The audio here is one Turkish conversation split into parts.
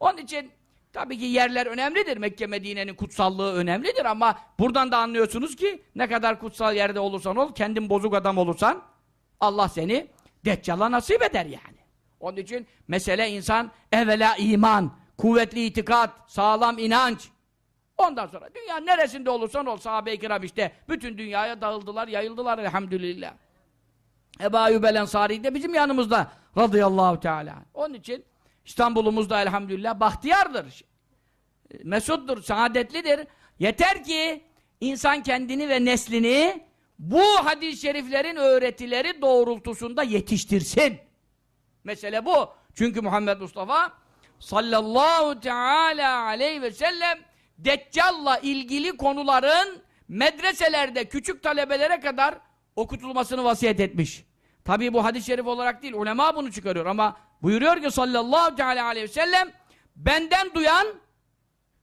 Onun için tabii ki yerler önemlidir. Mekke Medine'nin kutsallığı önemlidir ama buradan da anlıyorsunuz ki ne kadar kutsal yerde olursan ol, kendin bozuk adam olursan Allah seni Deccal'a nasip eder yani. Onun için mesele insan evvela iman, kuvvetli itikat, sağlam inanç. Ondan sonra dünya neresinde olursan ol sahabe-i kiram işte bütün dünyaya dağıldılar, yayıldılar elhamdülillah. Ebu Ayyub el Ensari de bizim yanımızda radıyallahu teala. Onun için İstanbul'umuzda elhamdülillah bahtiyardır. Mesuttur, saadetlidir. Yeter ki insan kendini ve neslini bu hadis-i şeriflerin öğretileri doğrultusunda yetiştirsin. Mesele bu. Çünkü Muhammed Mustafa sallallahu teala aleyhi ve sellem Deccal'la ilgili konuların medreselerde küçük talebelere kadar okutulmasını vasiyet etmiş. Tabii bu hadis-i şerif olarak değil, ulema bunu çıkarıyor ama buyuruyor ki sallallahu teala aleyhi ve sellem benden duyan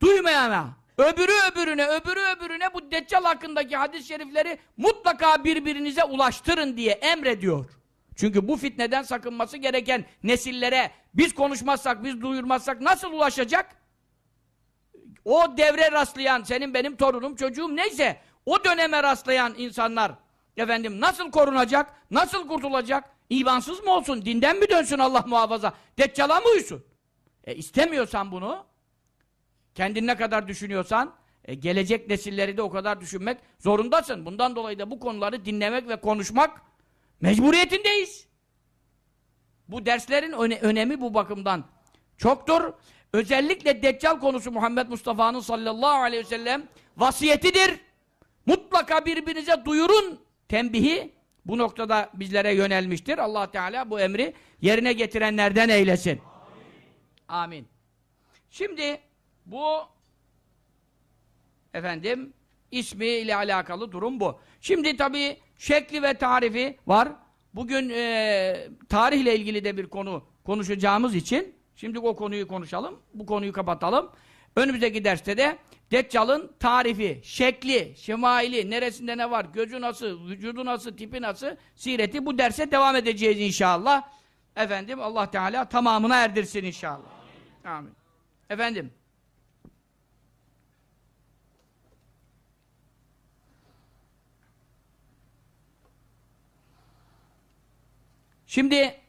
duymayana, öbürü öbürüne, öbürü öbürüne bu Deccal hakkındaki hadis-i şerifleri mutlaka birbirinize ulaştırın diye emrediyor. Çünkü bu fitneden sakınması gereken nesillere biz konuşmazsak, biz duyurmazsak nasıl ulaşacak? O devre rastlayan, senin benim torunum, çocuğum neyse, o döneme rastlayan insanlar efendim nasıl korunacak, nasıl kurtulacak? İmansız mı olsun, dinden mi dönsün Allah muhafaza? Deccala mı uysun? E istemiyorsan bunu, kendin ne kadar düşünüyorsan, e, gelecek nesilleri de o kadar düşünmek zorundasın. Bundan dolayı da bu konuları dinlemek ve konuşmak mecburiyetindeyiz. Bu derslerin öne önemi bu bakımdan çoktur. Özellikle Deccal konusu Muhammed Mustafa'nın sallallahu aleyhi ve sellem vasiyetidir. Mutlaka birbirinize duyurun tembihi bu noktada bizlere yönelmiştir. Allah Teala bu emri yerine getirenlerden eylesin. Amin. Amin. Şimdi bu efendim ismi ile alakalı durum bu. Şimdi tabii şekli ve tarifi var. Bugün e, tarihle ilgili de bir konu konuşacağımız için şimdi o konuyu konuşalım. Bu konuyu kapatalım. Önümüzdeki derste de Deccal'ın tarifi, şekli, şemaili, neresinde ne var, gözü nasıl, vücudu nasıl, tipi nasıl, sireti bu derse devam edeceğiz inşallah. Efendim Allah Teala tamamına erdirsin inşallah. Amin. Amin. Efendim. Şimdi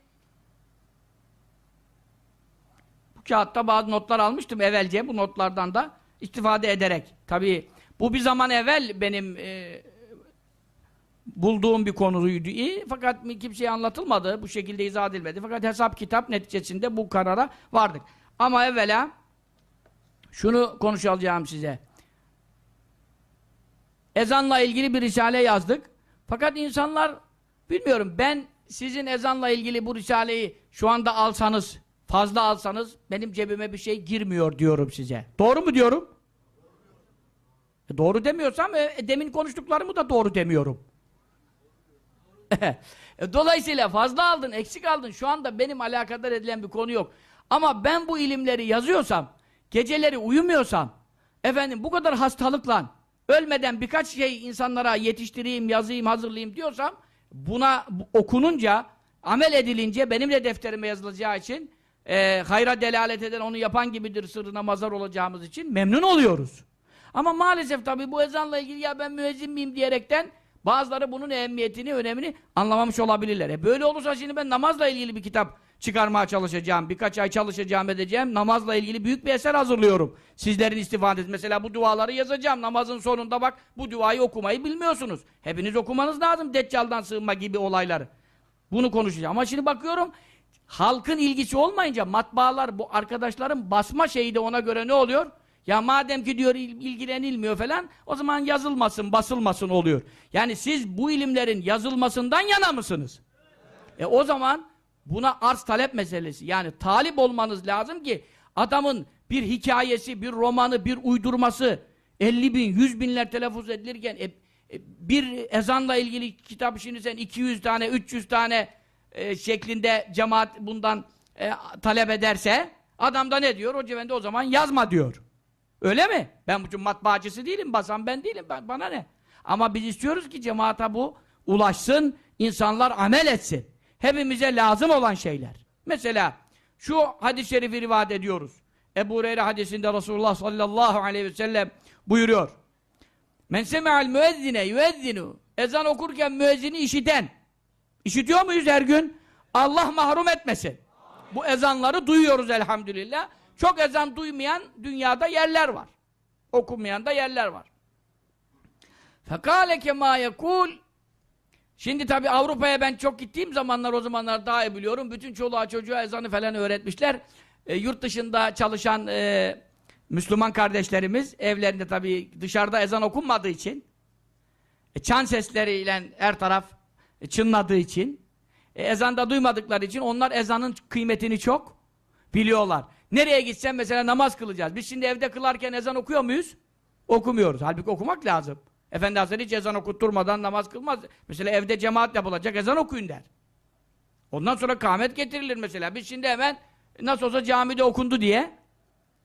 bu kağıtta bazı notlar almıştım evvelce bu notlardan da istifade ederek. Tabii bu bir zaman evvel benim e, bulduğum bir konuydu iyi fakat kimseye anlatılmadı bu şekilde izah edilmedi fakat hesap kitap neticesinde bu karara vardık. Ama evvela şunu konuşacağım size. Ezanla ilgili bir risale yazdık. Fakat insanlar bilmiyorum ben sizin ezanla ilgili bu risaleyi şu anda alsanız, fazla alsanız benim cebime bir şey girmiyor diyorum size. Doğru mu diyorum? E doğru demiyorsam e, demin konuştuklarımı da doğru demiyorum. e, dolayısıyla fazla aldın, eksik aldın. Şu anda benim alakadar edilen bir konu yok. Ama ben bu ilimleri yazıyorsam, geceleri uyumuyorsam, efendim bu kadar hastalıkla, ölmeden birkaç şey insanlara yetiştireyim, yazayım, hazırlayayım diyorsam, buna okununca, amel edilince benim de defterime yazılacağı için e, hayra delalet eden onu yapan gibidir sırrına mazar olacağımız için memnun oluyoruz. Ama maalesef tabii bu ezanla ilgili ya ben müezzin miyim diyerekten bazıları bunun ehemmiyetini, önemini anlamamış olabilirler. E böyle olursa şimdi ben namazla ilgili bir kitap çıkarmaya çalışacağım. Birkaç ay çalışacağım edeceğim. Namazla ilgili büyük bir eser hazırlıyorum. Sizlerin istifadesi. Mesela bu duaları yazacağım. Namazın sonunda bak bu duayı okumayı bilmiyorsunuz. Hepiniz okumanız lazım. Deccal'dan sığınma gibi olayları. Bunu konuşacağım. Ama şimdi bakıyorum halkın ilgisi olmayınca matbaalar bu arkadaşların basma şeyi de ona göre ne oluyor? Ya madem ki diyor ilgilenilmiyor falan o zaman yazılmasın, basılmasın oluyor. Yani siz bu ilimlerin yazılmasından yana mısınız? E o zaman buna arz talep meselesi. Yani talip olmanız lazım ki adamın bir hikayesi, bir romanı, bir uydurması 50 bin, 100 binler telaffuz edilirken e, e, bir ezanla ilgili kitap şimdi sen 200 tane, 300 tane e, şeklinde cemaat bundan e, talep ederse adam da ne diyor? O cevende o zaman yazma diyor. Öyle mi? Ben bu matbaacısı değilim, basan ben değilim. Ben, bana ne? Ama biz istiyoruz ki cemaata bu ulaşsın, insanlar amel etsin. Hepimize lazım olan şeyler. Mesela şu hadis-i şerifi rivayet ediyoruz. Ebu Hureyre hadisinde Resulullah sallallahu aleyhi ve sellem buyuruyor. Men semi'al müezzine yüezzinu. Ezan okurken müezzini işiten. İşitiyor muyuz her gün? Allah mahrum etmesin. Bu ezanları duyuyoruz elhamdülillah. Çok ezan duymayan dünyada yerler var. Okunmayan da yerler var. Fekale kema yekul Şimdi tabi Avrupa'ya ben çok gittiğim zamanlar o zamanlar daha iyi biliyorum. Bütün çoluğa çocuğa ezanı falan öğretmişler. E, yurt dışında çalışan e, Müslüman kardeşlerimiz evlerinde tabi dışarıda ezan okunmadığı için e, çan sesleriyle her taraf e, çınladığı için e, ezanda duymadıkları için onlar ezanın kıymetini çok biliyorlar. Nereye gitsen mesela namaz kılacağız. Biz şimdi evde kılarken ezan okuyor muyuz? Okumuyoruz. Halbuki okumak lazım. Efendi Hazretleri hiç ezan okutturmadan namaz kılmaz. Mesela evde cemaat yapılacak ezan okuyun der. Ondan sonra kâhmet getirilir mesela. Biz şimdi hemen nasıl olsa camide okundu diye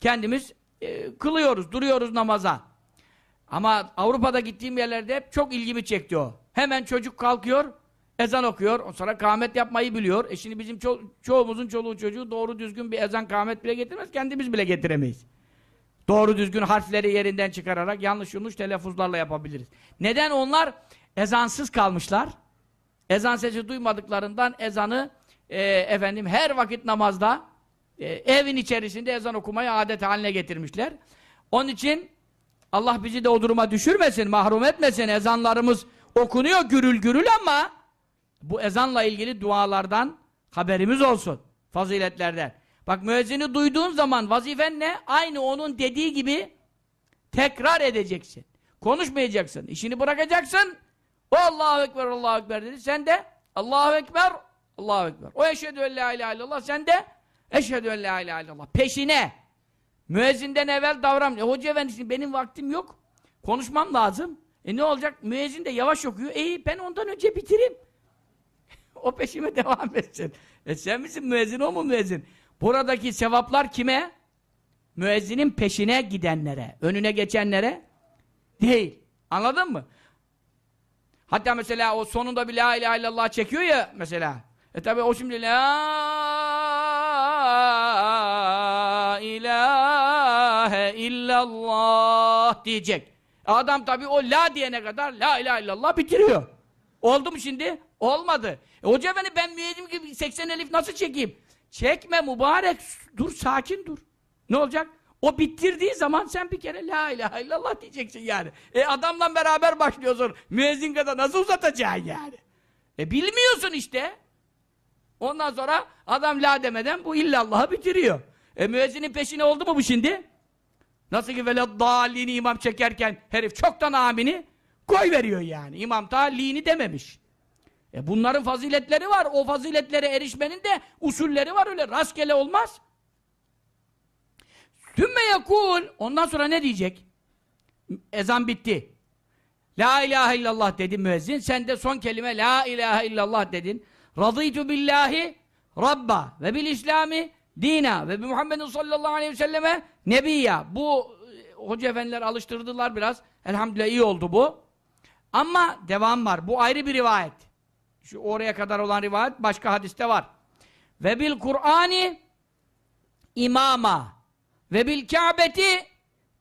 kendimiz e, kılıyoruz, duruyoruz namaza. Ama Avrupa'da gittiğim yerlerde hep çok ilgimi çekti o. Hemen çocuk kalkıyor, ezan okuyor, sonra kâhmet yapmayı biliyor. E şimdi bizim ço çoğumuzun çoluğu çocuğu doğru düzgün bir ezan kâhmet bile getirmez, kendimiz bile getiremeyiz. Doğru düzgün harfleri yerinden çıkararak yanlış yanlış telaffuzlarla yapabiliriz. Neden onlar ezansız kalmışlar? Ezan sesi duymadıklarından ezanı e, efendim her vakit namazda e, evin içerisinde ezan okumayı adet haline getirmişler. Onun için Allah bizi de o duruma düşürmesin, mahrum etmesin. Ezanlarımız okunuyor gürül gürül ama bu ezanla ilgili dualardan haberimiz olsun. Faziletlerden. Bak müezzini duyduğun zaman vazifen ne? Aynı onun dediği gibi tekrar edeceksin. Konuşmayacaksın. İşini bırakacaksın. O Allahu Ekber, Allahu Ekber dedi. Sen de Allahu Ekber, Allahu Ekber. O eşhedü en la ilahe illallah. Sen de eşhedü en la ilahe illallah. Peşine. Müezzinden evvel davran. E, hoca efendi benim vaktim yok. Konuşmam lazım. E ne olacak? Müezzin de yavaş okuyor. E ben ondan önce bitireyim. O peşime devam etsin. E sen misin müezzin, o mu müezzin? Buradaki sevaplar kime? Müezzinin peşine gidenlere, önüne geçenlere değil. Anladın mı? Hatta mesela o sonunda bir la ilahe illallah çekiyor ya mesela. E tabi o şimdi la ilahe illallah diyecek. Adam tabi o la diyene kadar la ilahe illallah bitiriyor. Oldu mu şimdi? Olmadı. E hoca efendi ben müezzin gibi 80 elif nasıl çekeyim? Çekme mübarek. Dur sakin dur. Ne olacak? O bitirdiği zaman sen bir kere la ilahe illallah diyeceksin yani. E adamla beraber başlıyorsun. Müezzin kadar nasıl uzatacaksın yani? E bilmiyorsun işte. Ondan sonra adam la demeden bu illallahı bitiriyor. E müezzinin peşine oldu mu bu şimdi? Nasıl ki veleddallini imam çekerken herif çoktan amini koy veriyor yani. İmam ta lini dememiş. E bunların faziletleri var. O faziletlere erişmenin de usulleri var öyle. Rastgele olmaz. Sümme yakul. Ondan sonra ne diyecek? Ezan bitti. La ilahe illallah dedi müezzin. Sen de son kelime la ilahe illallah dedin. Radıytu billahi rabba ve bil islami dina ve bi Muhammedin sallallahu aleyhi ve selleme nebiyya. Bu e, hoca efendiler alıştırdılar biraz. Elhamdülillah iyi oldu bu. Ama devam var. Bu ayrı bir rivayet. Şu oraya kadar olan rivayet başka hadiste var. Ve bil Kur'ani imama ve bil Ka'beti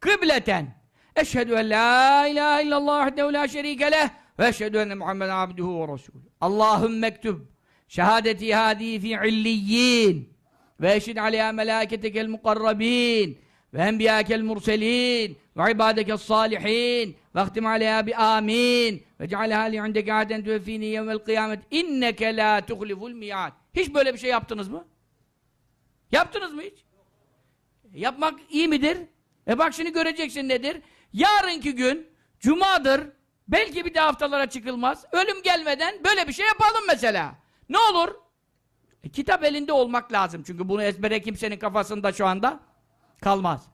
kıbleten. Eşhedü en la ilahe illallah vahdehu la şerike leh ve eşhedü enne Muhammeden abduhu ve resulü. Allahümme mektub şehadeti hadi fi illiyyin ve eşhid aleyha melâketekel mukarrabîn ve enbiyâkel murselîn ve ibâdekel sâlihîn ve ahtim aleyha bi amin ve cealha li indeke aden tüveffîni yevmel kıyamet inneke la tuhliful mi'ad. Hiç böyle bir şey yaptınız mı? Yaptınız mı hiç? Yapmak iyi midir? E bak şimdi göreceksin nedir? Yarınki gün cumadır. Belki bir de haftalara çıkılmaz. Ölüm gelmeden böyle bir şey yapalım mesela. Ne olur? E, kitap elinde olmak lazım. Çünkü bunu ezbere kimsenin kafasında şu anda kalmaz.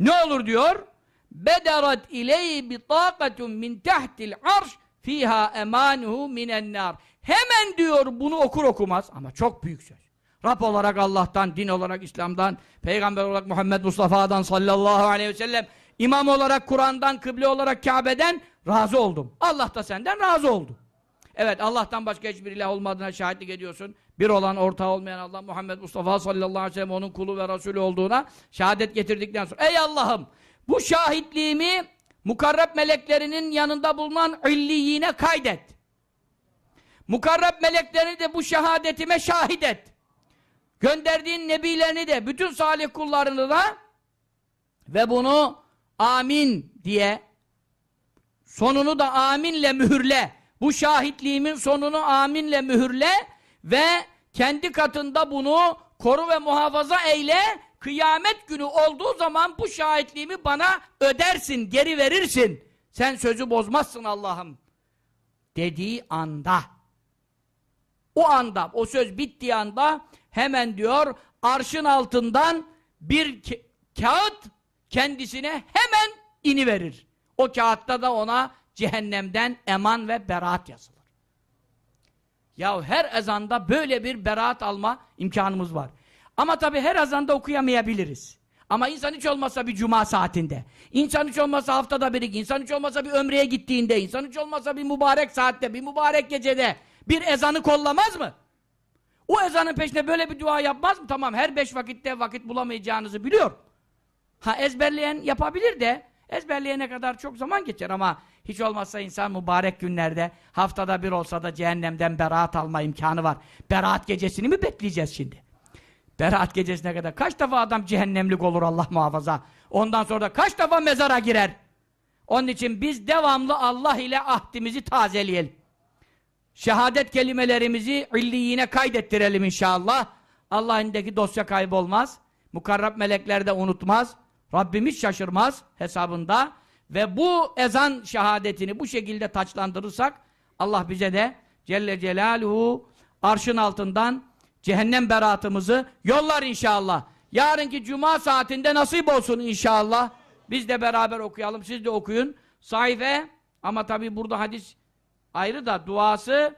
Ne olur diyor? Bederat ileyhi bitaqatun min tahtil arş fiha emanuhu minen nar. Hemen diyor bunu okur okumaz ama çok büyük söz. Rab olarak Allah'tan, din olarak İslam'dan, peygamber olarak Muhammed Mustafa'dan sallallahu aleyhi ve sellem, imam olarak Kur'an'dan, kıble olarak Kabe'den razı oldum. Allah da senden razı oldu. Evet Allah'tan başka hiçbir ilah olmadığına şahitlik ediyorsun. bir olan ortağı olmayan Allah Muhammed Mustafa sallallahu aleyhi ve sellem onun kulu ve Resulü olduğuna şehadet getirdikten sonra ey Allah'ım bu şahitliğimi mukarreb meleklerinin yanında bulunan illiyine kaydet. Mukarreb meleklerini de bu şehadetime şahit et. Gönderdiğin nebilerini de bütün salih kullarını da ve bunu amin diye sonunu da aminle mühürle. Bu şahitliğimin sonunu aminle mühürle ve kendi katında bunu koru ve muhafaza eyle. Kıyamet günü olduğu zaman bu şahitliğimi bana ödersin, geri verirsin. Sen sözü bozmazsın Allah'ım. Dediği anda o anda, o söz bittiği anda hemen diyor arşın altından bir ka kağıt kendisine hemen iniverir. O kağıtta da ona cehennemden eman ve beraat yazılır. Ya her ezanda böyle bir beraat alma imkanımız var. Ama tabi her ezanda okuyamayabiliriz. Ama insan hiç olmazsa bir cuma saatinde, insan hiç olmazsa haftada bir, insan hiç olmazsa bir ömreye gittiğinde, insan hiç olmazsa bir mübarek saatte, bir mübarek gecede bir ezanı kollamaz mı? O ezanın peşine böyle bir dua yapmaz mı? Tamam her beş vakitte vakit bulamayacağınızı biliyor. Ha ezberleyen yapabilir de ezberleyene kadar çok zaman geçer ama hiç olmazsa insan mübarek günlerde haftada bir olsa da cehennemden beraat alma imkanı var. Beraat gecesini mi bekleyeceğiz şimdi? Beraat gecesine kadar kaç defa adam cehennemlik olur Allah muhafaza. Ondan sonra da kaç defa mezara girer. Onun için biz devamlı Allah ile ahdimizi tazeleyelim. Şehadet kelimelerimizi illiyine kaydettirelim inşallah. Allah'ındaki dosya kaybolmaz. Mukarrab melekler de unutmaz. Rabbimiz şaşırmaz hesabında. Ve bu ezan şehadetini bu şekilde taçlandırırsak Allah bize de Celle Celaluhu arşın altından cehennem beraatımızı yollar inşallah. Yarınki cuma saatinde nasip olsun inşallah. Biz de beraber okuyalım. Siz de okuyun. Sayfe ama tabi burada hadis ayrı da duası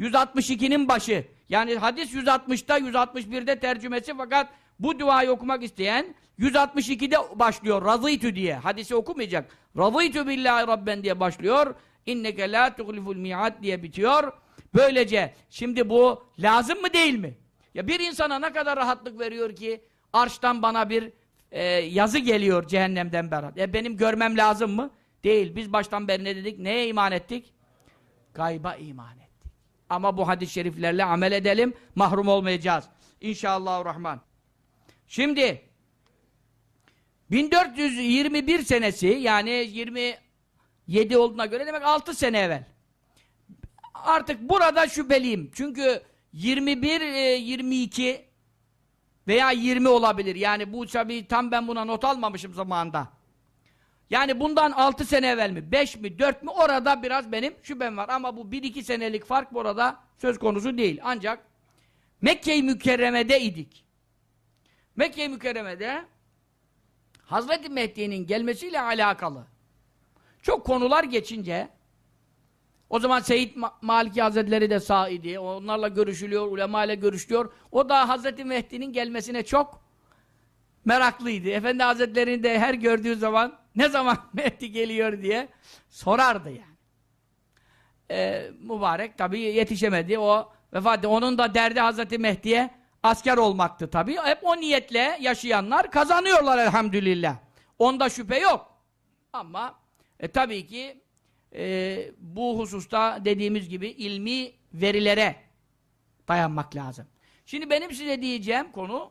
162'nin başı. Yani hadis 160'ta 161'de tercümesi fakat bu duayı okumak isteyen 162'de başlıyor. Razıytü diye. Hadisi okumayacak. Razıytü billahi rabben diye başlıyor. İnneke la tuhliful mi'ad diye bitiyor. Böylece şimdi bu lazım mı değil mi? Ya bir insana ne kadar rahatlık veriyor ki arştan bana bir e, yazı geliyor cehennemden berat. E benim görmem lazım mı? Değil. Biz baştan beri ne dedik? Neye iman ettik? Gayba iman ettik. Ama bu hadis-i şeriflerle amel edelim. Mahrum olmayacağız. İnşallahurrahman. Şimdi 1421 senesi yani 27 olduğuna göre demek 6 sene evvel. Artık burada şüpheliyim. Çünkü 21, 22 veya 20 olabilir. Yani bu tabi tam ben buna not almamışım zamanında. Yani bundan 6 sene evvel mi, 5 mi, 4 mi orada biraz benim şüphem var. Ama bu 1-2 senelik fark burada söz konusu değil. Ancak Mekke-i Mükerreme'de idik. Mekke-i Mükerreme'de Hazreti Mehdi'nin gelmesiyle alakalı çok konular geçince o zaman Seyyid Maliki Hazretleri de sağ idi. Onlarla görüşülüyor, ulema ile görüşüyor. O da Hazreti Mehdi'nin gelmesine çok meraklıydı. Efendi Hazretleri'ni de her gördüğü zaman ne zaman Mehdi geliyor diye sorardı yani. Ee, mübarek tabi yetişemedi. O vefat. Onun da derdi Hazreti Mehdi'ye asker olmaktı tabi. Hep o niyetle yaşayanlar kazanıyorlar elhamdülillah. Onda şüphe yok. Ama e, tabii ki e, bu hususta dediğimiz gibi ilmi verilere dayanmak lazım. Şimdi benim size diyeceğim konu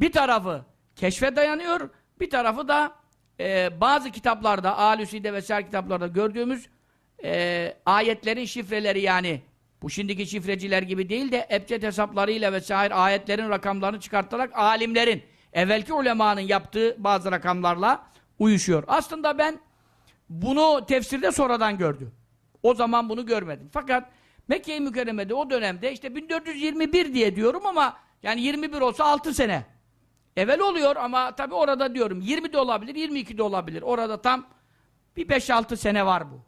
bir tarafı keşfe dayanıyor, bir tarafı da e, bazı kitaplarda, Alüsi'de vesaire kitaplarda gördüğümüz e, ayetlerin şifreleri yani bu şimdiki şifreciler gibi değil de ebced hesaplarıyla vesaire ayetlerin rakamlarını çıkartarak alimlerin, evvelki ulemanın yaptığı bazı rakamlarla uyuşuyor. Aslında ben bunu tefsirde sonradan gördüm. O zaman bunu görmedim. Fakat Mekke-i Mükerreme'de o dönemde işte 1421 diye diyorum ama yani 21 olsa 6 sene. Evvel oluyor ama tabi orada diyorum 20 de olabilir, 22 de olabilir. Orada tam bir 5-6 sene var bu.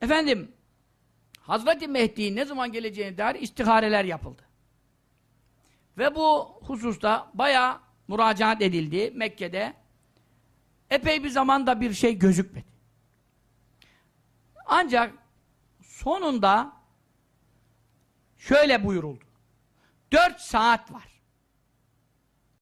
Efendim Hazreti Mehdi'nin ne zaman geleceğine dair istihareler yapıldı. Ve bu hususta bayağı müracaat edildi Mekke'de. Epey bir zamanda bir şey gözükmedi. Ancak sonunda şöyle buyuruldu. Dört saat var.